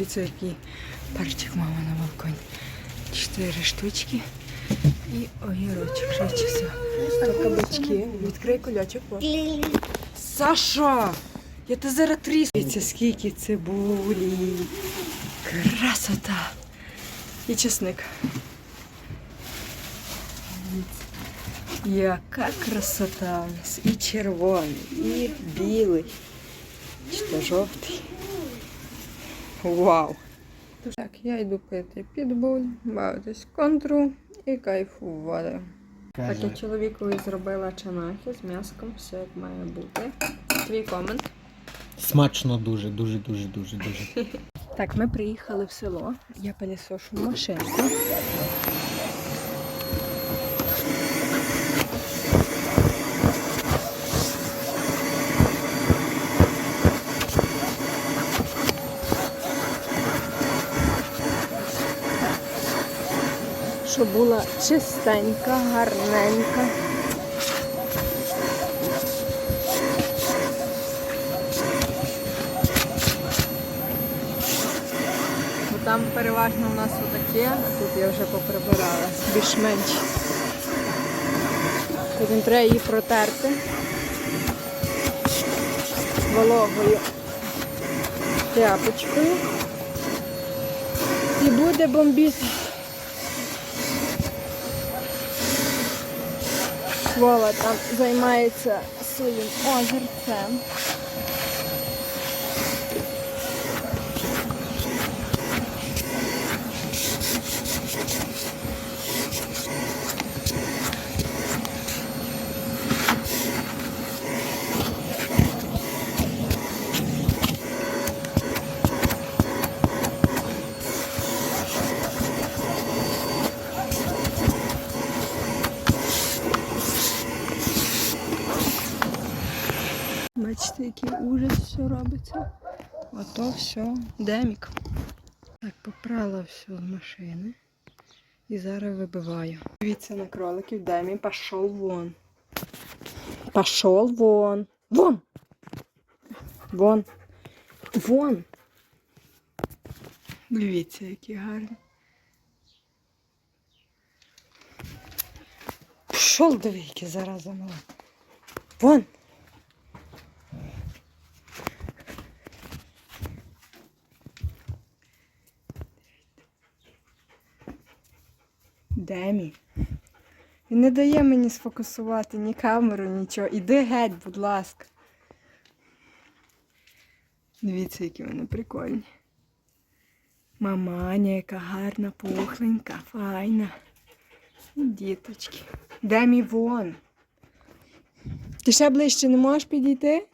Дивіться, який перчик мама на балконі. Чотири штучки і огірочок. Швидше все. Кабачки. Відкрий кульочок. о. Саша! Я тебе зараз тріс. Дивіться, скільки цибулі. Красота. І чесник. Яка красота у нас. І червоний, і білий, чи то жовтий. Вау! Так, я йду пити підбуль, бавитись контру і кайфувати. Так, я чоловікові зробила чанахи з м'яском, все як має бути. Твій комент. Смачно дуже, дуже, дуже, дуже, дуже. Так, ми приїхали в село. Я пилісошу машинку. Щоб була чистенька, гарненька. Бо там переважно у нас отаке, а тут я вже поприбирала більш-менш. Потім треба її протерти вологою тряпочкою. І буде бомбіти. Вова там займається своїм озерцем. Бачите, який ужас все робиться. Ото все. Демік. Так, попрала все з машини. І зараз вибиваю. Дивіться на кроликів. Демі пішов вон. Пішов вон. Вон! Вон. Вон. Дивіться, які гарні. Пішов диви, які зараз замало. Вон. Демі. Він не дає мені сфокусувати ні камеру, нічого. Іди геть, будь ласка. Дивіться, які вони прикольні. Маманя, яка гарна, пухленька, файна. І діточки. Демі вон. Ти ще ближче не можеш підійти?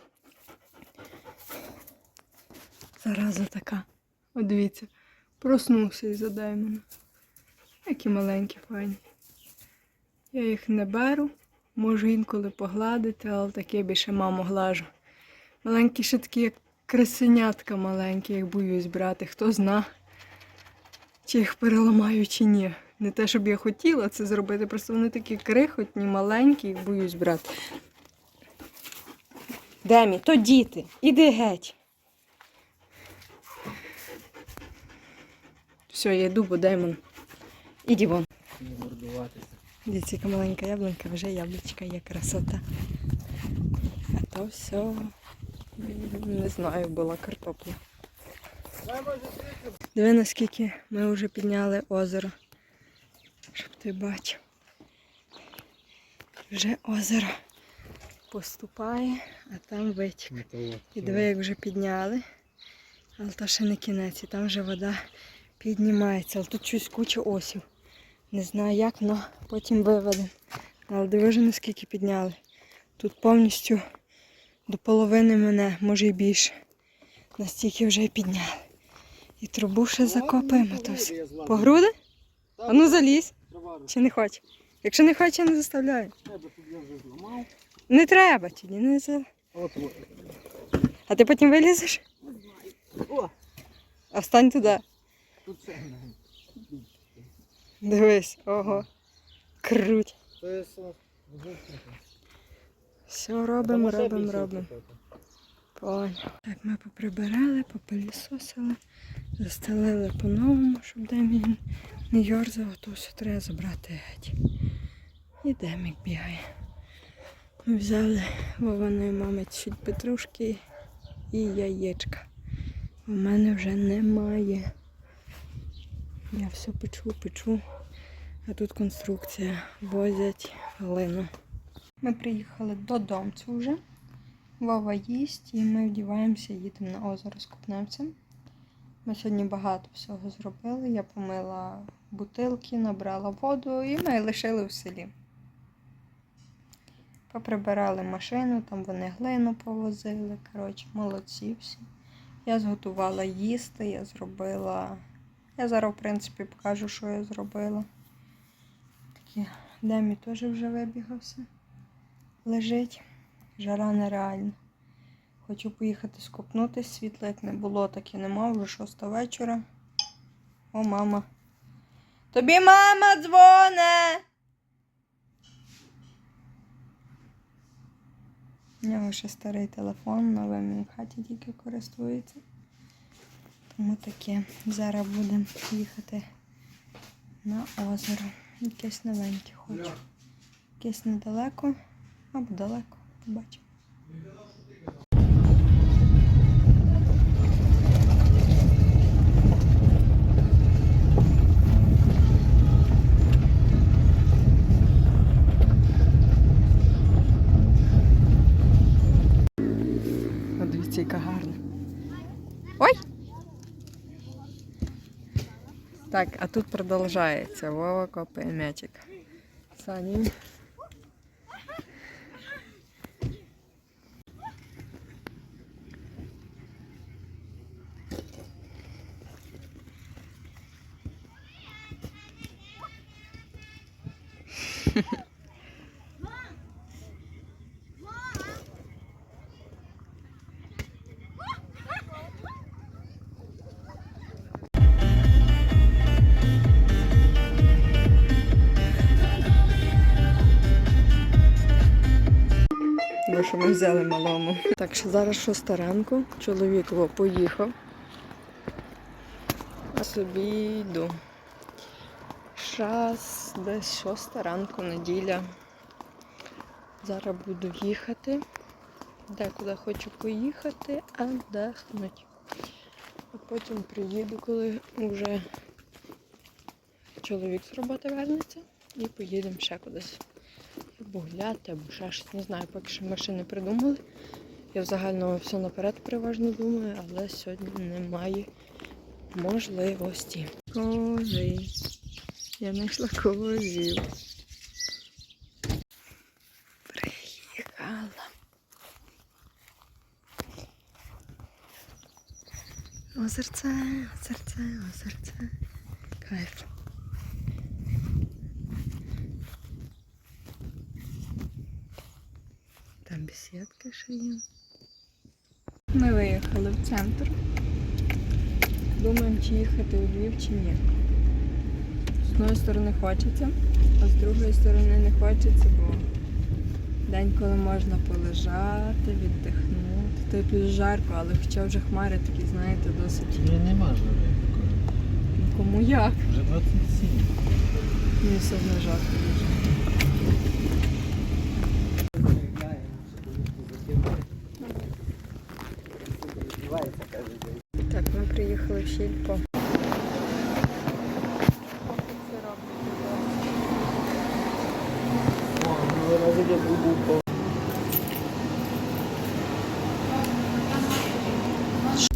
Зараза така. От дивіться, проснувся із-за Демона. Які маленькі файні. Я їх не беру, можу інколи погладити, але таке більше маму глажу. Маленькі ще такі, як красенятка маленькі, їх боюсь брати. Хто зна, чи їх переламаю, чи ні. Не те, щоб я хотіла це зробити, просто вони такі крихотні, маленькі, їх боюсь брати. Демі, то діти, іди геть. Все, я йду, бо Демон. Не. Дивіться, яка маленька яблунька, вже яблучка є красота. А то все, не знаю, була картопля. Диви, наскільки ми вже підняли озеро. Щоб ти бачив. Вже озеро поступає, а там витік. І диви, як вже підняли. Але то ще не кінець, і там вже вода піднімається. Але тут щось куча осів. Не знаю як, але потім виведемо. Але диви вже наскільки підняли. Тут повністю до половини мене, може і більше. Настільки вже і підняли. І трубу ще закопаємо. Все. По груди? А ну залізь. Чи не хоче? Якщо не хоче, не заставляю. Не треба тоді, не за. А ти потім вилізеш? О, А встань туди. тут це. Дивись, ого. Круть. Все робимо, робимо, робимо. Понял. Так, ми поприбирали, попилісосили, застелили по-новому, щоб Демін не йорзав, а то все треба забрати геть. І Демік бігає. Ми взяли Вованої мами чуть петрушки і яєчка. У мене вже немає. Я все печу, печу. А тут конструкція. Возять глину. Ми приїхали додому вже. Вова їсть і ми вдіваємося, їдемо на озеро з Купневцем. Ми сьогодні багато всього зробили. Я помила бутилки, набрала воду і ми лишили в селі. Поприбирали машину, там вони глину повозили. Коротше, молодці всі. Я зготувала їсти, я зробила. Я зараз, в принципі, покажу, що я зробила. Такі Демі теж вже вибігався. Лежить. Жара нереальна. Хочу поїхати скупнутись. Світла як не було, так і нема. Вже шоста вечора. О, мама. Тобі мама дзвоне. У нього ще старий телефон, новим він в хаті тільки користується. Тому таке. Зараз будемо їхати на озеро. Якесь новеньке хочу. Якесь недалеко або далеко. Побачимо. Дивіться, яка гарна. Ой! Так, а тут продовжується. Вова копає м'ячик. Сані. Бо що ми взяли малому. Так що зараз шоста ранку. Чоловік поїхав. А собі йду. Час десь шоста ранку, неділя. Зараз буду їхати. Декуди хочу поїхати, а дихнуть. А потім приїду, коли вже чоловік з роботи вернеться, і поїдемо ще кудись або гуляти, або ще щось. Не знаю, поки що ми ще не придумали. Я в загальному все наперед переважно думаю, але сьогодні немає можливості. Кози. Я знайшла козів. Приїхала. Озерце, озерце, озерце. Кайф. Там є. Ми виїхали в центр. Думаємо, чи їхати у Львів, чи ні. З одної сторони хочеться, а з другої сторони не хочеться, бо день, коли можна полежати, віддихнути. То й плюс жарко, але хоча вже хмари такі, знаєте, досить. Вже нема жари такої. Ну, Кому як? Вже 27. Мені все одно жарко дуже. Так, ми приїхали в Сільпо.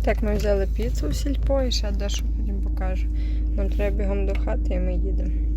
Так, ми взяли піцу в сільпо і ще дещо потім покажу. Нам треба бігом до хати і ми їдемо.